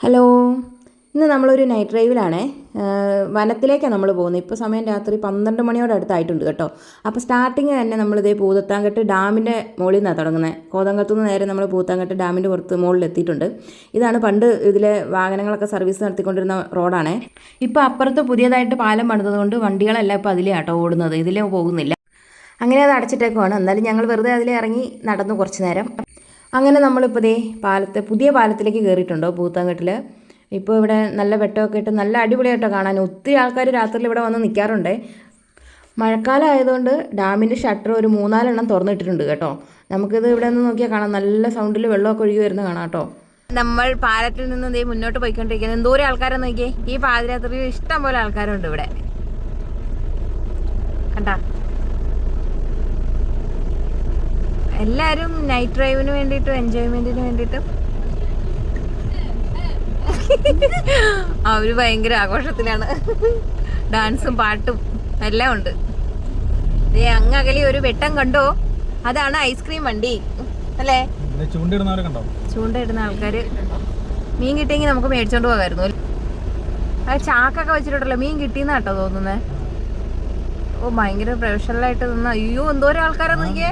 Hello. ഇന്ന് നമ്മളൊരു night ഡ്രൈവിലാണേ വനത്തിലേക്കാണ് നമ്മൾ പോകുന്നത് ഇപ്പോൾ സമയം രാത്രി പന്ത്രണ്ട് മണിയോട് അടുത്തായിട്ടുണ്ട് കേട്ടോ. അപ്പോൾ സ്റ്റാർട്ടിങ് തന്നെ നമ്മളിതേ പൂതത്താങ്കെട്ട് ഡാമിന്റെ മുകളിൽ നിന്നാണ് തുടങ്ങുന്നത് കോതങ്കത്തു നിന്ന് നേരെ നമ്മൾ പൂത്താങ്കെട്ട് ഡാമിന്റെ പുറത്ത് മുകളിൽ എത്തിയിട്ടുണ്ട് ഇതാണ് പണ്ട് ഇതിലെ വാഹനങ്ങളൊക്കെ സർവീസ് നടത്തിക്കൊണ്ടിരുന്ന റോഡാണേ ഇപ്പോൾ അപ്പുറത്ത് പുതിയതായിട്ട് പാലം പണിതതുകൊണ്ട് വണ്ടികളെല്ലാം ഇപ്പോൾ അതിലേ ആട്ടോ ഓടുന്നത്. ഇതിലേ പോകുന്നില്ല. അങ്ങനെ അത് അടച്ചിട്ടേക്കുവാണ്. എന്നാലും ഞങ്ങൾ വെറുതെ അതിലേ ഇറങ്ങി നടന്നു കുറച്ച് നേരം. അങ്ങനെ നമ്മളിപ്പോൾ ദേ പാലത്തെ പുതിയ പാലത്തിലേക്ക് കയറിയിട്ടുണ്ടോ പൂത്താങ്കട്ടിൽ ഇപ്പോൾ ഇവിടെ നല്ല വെട്ടമൊക്കെ ഇട്ട് നല്ല അടിപൊളിയായിട്ടോ കാണാൻ. ഒത്തിരി ആൾക്കാർ രാത്രിയിൽ ഇവിടെ വന്ന് നിൽക്കാറുണ്ട് മഴക്കാലം ആയതുകൊണ്ട് ഡാമിന്റെ ഷട്ടർ ഒരു മൂന്നാലെണ്ണം തുറന്നിട്ടിട്ടുണ്ട് കേട്ടോ. നമുക്കിത് ഇവിടെ നിന്ന് നോക്കിയാൽ കാണാം. നല്ല സൗണ്ടിൽ വെള്ളമൊക്കെ ഒഴുകി വരുന്ന കാണാം കേട്ടോ. നമ്മൾ പാലത്തിൽ നിന്ന് ഇതേ മുന്നോട്ട് പോയിക്കൊണ്ടിരിക്കുന്നത് എന്തോരം ആൾക്കാരെ നോക്കിയേ. ഈ പാതിരാത്രി ഇഷ്ടം പോലെ ആൾക്കാരുണ്ട് ഇവിടെ. കണ്ടാ? എല്ലാവരും നൈറ്റ് ഡ്രൈവിന് വേണ്ടിയിട്ടും എൻജോയ്മെന്റിന് വേണ്ടിയിട്ടും അവർ ഭയങ്കര ആഘോഷത്തിലാണ്. ഡാൻസും പാട്ടും എല്ലാം ഉണ്ട്. ദേ അങ്ങ് അകലി ഒരു വെട്ടം കണ്ടോ? അതാണ് ഐസ്ക്രീം വണ്ടി. അല്ലേ? ചൂണ്ടിടുന്ന ചൂണ്ടയിടുന്ന ആൾക്കാര്. മീൻ കിട്ടിയെങ്കിൽ നമുക്ക് മേടിച്ചോണ്ട് പോകാമായിരുന്നു. അത് ചാക്കൊക്കെ വെച്ചിട്ടുണ്ടല്ലോ മീൻ കിട്ടിയെന്നാട്ടോ തോന്നുന്നേ. ഓ ഭയങ്കര പ്രൊഫഷണലായിട്ട് നിന്ന. അയ്യോ എന്തോരം ആൾക്കാരാ നോക്കിയേ.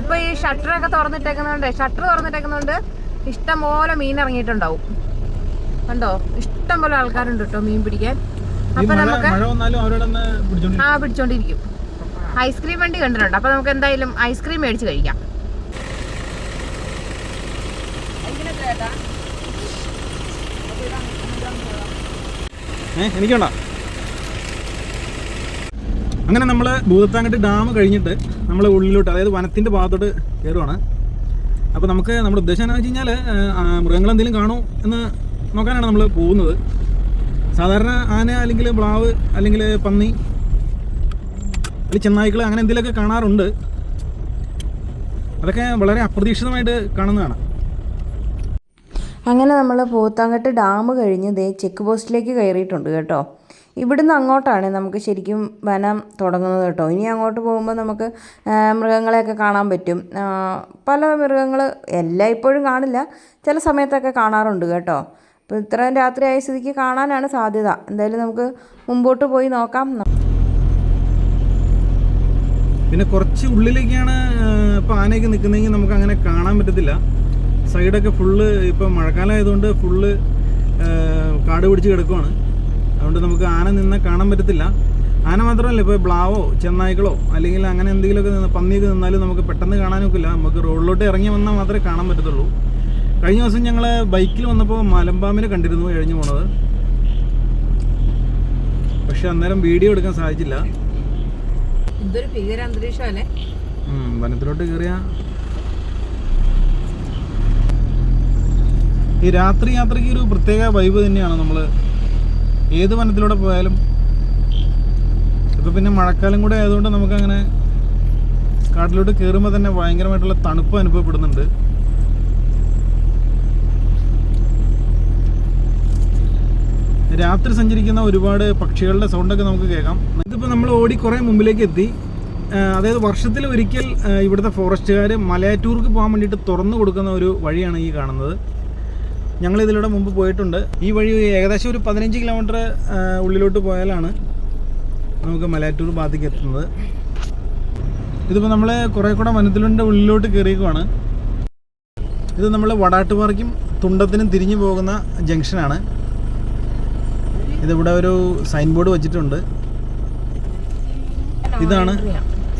ഇപ്പൊ ഈ ഷട്ടറൊക്കെ തുറന്നിട്ടേക്കുന്നോണ്ട് ഷട്ടർ തുറന്നിട്ടേക്കുന്നോണ്ട് ഇഷ്ടം പോലെ മീൻ ഇറങ്ങിയിട്ടുണ്ടാവും. കണ്ടോ? ഇഷ്ടം പോലെ ആൾക്കാരുണ്ട് കേട്ടോ മീൻ പിടിക്കാൻ. അപ്പൊ നമുക്ക് ആ പിടിച്ചോണ്ടിരിക്കും. ഐസ്ക്രീം വണ്ടി കണ്ടിട്ടുണ്ട്? അപ്പൊ നമുക്ക് എന്തായാലും ഐസ്ക്രീം മേടിച്ച് കഴിക്കാം. എനിക്കുണ്ടോ? അങ്ങനെ നമ്മൾ ഭൂതത്താങ്കട്ട് ഡാം കഴിഞ്ഞിട്ട് നമ്മൾ ഉള്ളിലോട്ട് അതായത് വനത്തിന്റെ ഭാഗത്തോട്ട് കയറുവാണ് അപ്പോൾ നമുക്ക് നമ്മുടെ ഉദ്ദേശം എന്താണെന്ന് വെച്ച് കഴിഞ്ഞാൽ മൃഗങ്ങൾ എന്തെങ്കിലും കാണോ എന്ന് നോക്കാനാണ് നമ്മൾ പോകുന്നത്. സാധാരണ ആന അല്ലെങ്കിൽ പ്ലാവ് അല്ലെങ്കിൽ പന്നി അല്ലെങ്കിൽ ചെന്നായ്ക്കൾ അങ്ങനെ എന്തെങ്കിലുമൊക്കെ കാണാറുണ്ട്. അതൊക്കെ വളരെ അപ്രതീക്ഷിതമായിട്ട് കാണുന്നതാണ്. അങ്ങനെ നമ്മൾ പോത്താങ്കട്ട് ഡാം കഴിഞ്ഞ് ദേ ചെക്ക് പോസ്റ്റിലേക്ക് കയറിയിട്ടുണ്ട് കേട്ടോ. ഇവിടുന്ന് അങ്ങോട്ടാണ് നമുക്ക് ശരിക്കും വനം തുടങ്ങുന്നത് കേട്ടോ. ഇനി അങ്ങോട്ട് പോകുമ്പോൾ നമുക്ക് മൃഗങ്ങളെയൊക്കെ കാണാൻ പറ്റും. പല മൃഗങ്ങൾ എല്ലാം ഇപ്പോഴും കാണില്ല. ചില സമയത്തൊക്കെ കാണാറുണ്ട് കേട്ടോ. അപ്പോൾ ഇത്രയും രാത്രി ആയ സ്ഥിതിക്ക് കാണാനാണ് സാധ്യത. എന്തായാലും നമുക്ക് മുമ്പോട്ട് പോയി നോക്കാം. പിന്നെ കുറച്ച് ഉള്ളിലേക്കാണ് ഇപ്പോൾ ആനയൊക്കെ നിൽക്കുന്നതെങ്കിൽ നമുക്ക് അങ്ങനെ കാണാൻ പറ്റത്തില്ല. സൈഡൊക്കെ ഫുള്ള് ഇപ്പോൾ മഴക്കാലം ആയതുകൊണ്ട് ഫുള്ള് കാട് പിടിച്ച് കിടക്കുവാണ്. അതുകൊണ്ട് നമുക്ക് ആന നിന്ന് കാണാൻ പറ്റത്തില്ല. ആന മാത്രമല്ല ഇപ്പോൾ ബ്ലാവോ ചെന്നായ്ക്കളോ അല്ലെങ്കിൽ അങ്ങനെ എന്തെങ്കിലുമൊക്കെ നിന്ന് പന്നിയൊക്കെ നിന്നാലും നമുക്ക് പെട്ടെന്ന് കാണാനൊക്കില്ല. നമുക്ക് റോഡിലോട്ട് ഇറങ്ങി വന്നാൽ മാത്രമേ കാണാൻ പറ്റത്തുള്ളൂ. കഴിഞ്ഞ ദിവസം ഞങ്ങൾ ബൈക്കിൽ വന്നപ്പോൾ മലമ്പാമ്പിനെ കണ്ടിരുന്നു കഴിഞ്ഞു പോണത്. പക്ഷെ അന്നേരം വീഡിയോ എടുക്കാൻ സാധിച്ചില്ല. ഇതൊരു ഭീകര അന്തരീക്ഷമല്ലേ വനത്തിലോട്ട് കയറിയ ഈ രാത്രി യാത്രയ്ക്ക് ഒരു പ്രത്യേക വൈബ് തന്നെയാണ് നമ്മൾ ഏത് വനത്തിലൂടെ പോയാലും ഇപ്പം പിന്നെ മഴക്കാലം കൂടെ ആയതുകൊണ്ട് നമുക്കങ്ങനെ കാട്ടിലോട്ട് കയറുമ്പോൾ തന്നെ ഭയങ്കരമായിട്ടുള്ള തണുപ്പ് അനുഭവപ്പെടുന്നുണ്ട്. രാത്രി സഞ്ചരിക്കുന്ന ഒരുപാട് പക്ഷികളുടെ സൗണ്ടൊക്കെ നമുക്ക് കേൾക്കാം. ഇതിപ്പോൾ നമ്മൾ ഓടി കുറേ മുമ്പിലേക്ക് എത്തി. അതായത് വർഷത്തിൽ ഒരിക്കൽ ഇവിടുത്തെ ഫോറസ്റ്റുകാർ മലയാറ്റൂർക്ക് പോകാൻ വേണ്ടിയിട്ട് തുറന്നു കൊടുക്കുന്ന ഒരു വഴിയാണ് ഈ കാണുന്നത്. ഞങ്ങൾ ഇതിലൂടെ മുമ്പ് പോയിട്ടുണ്ട്. ഈ വഴി ഏകദേശം ഒരു പതിനഞ്ച് കിലോമീറ്റർ ഉള്ളിലോട്ട് പോയാലാണ് നമുക്ക് മലയാറ്റൂർ ഭാഗത്തേക്ക് എത്തുന്നത്. ഇതിപ്പോൾ നമ്മൾ കുറേ കൂടെ വനത്തിലുണ്ട് ഉള്ളിലോട്ട് കയറിയേക്കുവാണ് ഇത് നമ്മൾ വടാട്ടുപാറയ്ക്കും തുണ്ടത്തിനും തിരിഞ്ഞു പോകുന്ന ജംഗ്ഷനാണ്. ഇതിവിടെ ഒരു സൈൻ ബോർഡ് വെച്ചിട്ടുണ്ട്. ഇതാണ്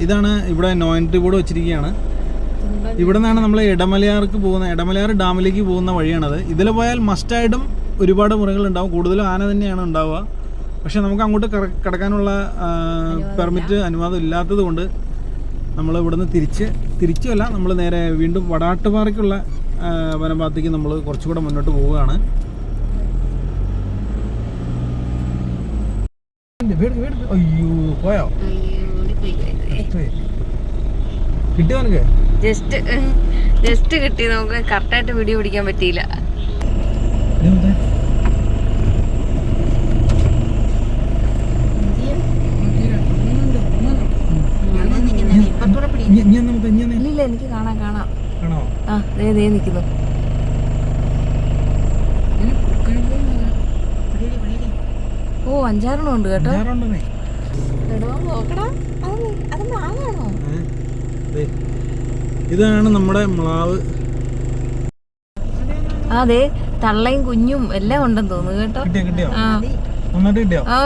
ഇതാണ് ഇവിടെ നോ എൻട്രി ബോർഡ് വെച്ചിരിക്കുകയാണ്. ഇവിടെ നിന്നാണ് നമ്മൾ ഇടമലയാർക്ക് പോകുന്ന ഇടമലയാർ ഡാമിലേക്ക് പോകുന്ന വഴിയാണത്. ഇതിൽ പോയാൽ മസ്റ്റായിട്ടും ഒരുപാട് മുറകളുണ്ടാവും കൂടുതലും ആന തന്നെയാണ് ഉണ്ടാവുക. പക്ഷെ നമുക്ക് അങ്ങോട്ട് കിടക്കാനുള്ള കടക്കാനുള്ള പെർമിറ്റ് അനുവാദം ഇല്ലാത്തത് കൊണ്ട് നമ്മൾ ഇവിടുന്ന് തിരിച്ച് തിരിച്ചുമല്ല നമ്മൾ നേരെ വീണ്ടും വടാട്ടുപാറയ്ക്കുള്ള വനഭാഗത്തേക്ക് നമ്മൾ കുറച്ചുകൂടെ മുന്നോട്ട് പോവുകയാണ്. അയ്യോ പോയോ? കിട്ടിയോ നിനക്ക്? ജസ്റ്റ് ജസ്റ്റ് കിട്ടി. നമുക്ക് കറക്റ്റായിട്ട് വീഡിയോ പിടിക്കാൻ പറ്റിയില്ല. ഇല്ല എനിക്ക് കാണാം കാണാം. ആ ദേ ദേ നിൽക്കുന്നു ഓ അഞ്ചാറെണ്ണം ഉണ്ട് കേട്ടോ. എടോ നോക്കടാ. അത് അത് മാങ്ങാണോ. ഇതാണ് നമ്മുടെ മ്ലാവ്. അതെ തള്ളയും കുഞ്ഞും എല്ലാം ഉണ്ടെന്ന് തോന്നുന്നു കേട്ടോ. കിട്ടിയോ അതെ ഓ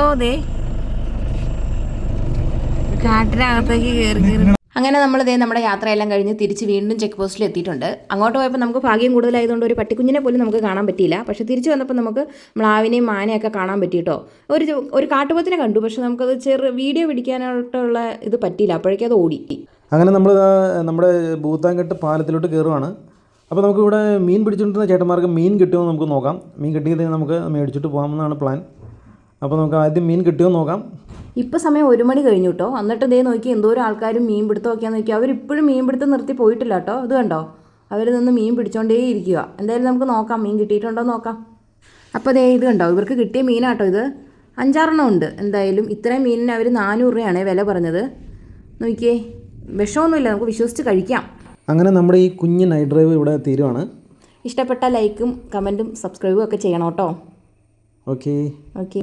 കാട്ടിനകത്തേക്ക് കയറി കയറി അങ്ങനെ നമ്മൾ ഇതേ നമ്മുടെ യാത്രയെല്ലാം കഴിഞ്ഞ് തിരിച്ച് വീണ്ടും ചെക്ക് പോസ്റ്റിൽ എത്തിയിട്ടുണ്ട്. അങ്ങോട്ട് പോയപ്പോൾ നമുക്ക് ഭാഗ്യം കൂടുതലായതുകൊണ്ട് ഒരു പട്ടിക്കുഞ്ഞിനെ പോലും നമുക്ക് കാണാൻ പറ്റിയില്ല. പക്ഷേ തിരിച്ച് വന്നപ്പോൾ നമുക്ക് മ്ലാവിനെയും മാനയൊക്കെ കാണാൻ പറ്റിയിട്ടോ ഒരു ഒരു കാട്ടുപോത്തിനെ കണ്ടു. പക്ഷെ നമുക്കത് ചെറു വീഡിയോ പിടിക്കാനായിട്ടുള്ള ഇത് പറ്റിയില്ല. അപ്പോഴേക്കും അത് ഓടി. അങ്ങനെ നമ്മൾ നമ്മുടെ ഭൂത്താൻകെട്ട് പാലത്തിലോട്ട് കയറുവാണ് അപ്പോൾ നമുക്ക് ഇവിടെ മീൻ പിടിച്ചുകൊണ്ടിരുന്ന ചേട്ടന്മാർക്ക് മീൻ കിട്ടുമോ നമുക്ക് നോക്കാം. മീൻ കിട്ടിയത് നമുക്ക് മേടിച്ചിട്ട് പോകാമെന്നാണ് പ്ലാൻ. അപ്പോൾ നമുക്ക് ആദ്യം മീൻ കിട്ടുമോ നോക്കാം. ഇപ്പോൾ സമയം ഒരു മണി കഴിഞ്ഞു കേട്ടോ എന്നിട്ട് ദേ നോക്കി എന്തോരം ആൾക്കാരും മീൻ പിടുത്തമൊക്കെയാന്ന് നോക്കി. അവരിപ്പോഴും മീൻ പിടുത്തം നിർത്തി പോയിട്ടില്ല കേട്ടോ ഇത് കണ്ടോ? അവർ നിന്ന് മീൻ പിടിച്ചോണ്ടേ ഇരിക്കുക എന്തായാലും നമുക്ക് നോക്കാം. മീൻ കിട്ടിയിട്ടുണ്ടോ നോക്കാം. അപ്പോൾ ദേ ഇത് കണ്ടോ? ഇവർക്ക് കിട്ടിയ മീനാട്ടോ ഇത്. അഞ്ചാറെണ്ണം ഉണ്ട്. എന്തായാലും ഇത്രയും മീനിന് അവർ നാനൂറ് രൂപയാണ് വില പറഞ്ഞത്. നോക്കിയേ. വിഷമൊന്നുമില്ല നമുക്ക് വിശ്വസിച്ച് കഴിക്കാം. അങ്ങനെ നമ്മുടെ ഈ കുഞ്ഞ് നൈറ്റ് ഡ്രൈവ് ഇവിടെ തീരുവാണ്. ഇഷ്ടപ്പെട്ട ലൈക്കും കമന്റും സബ്സ്ക്രൈബും ഒക്കെ ചെയ്യണം കേട്ടോ. Okay okay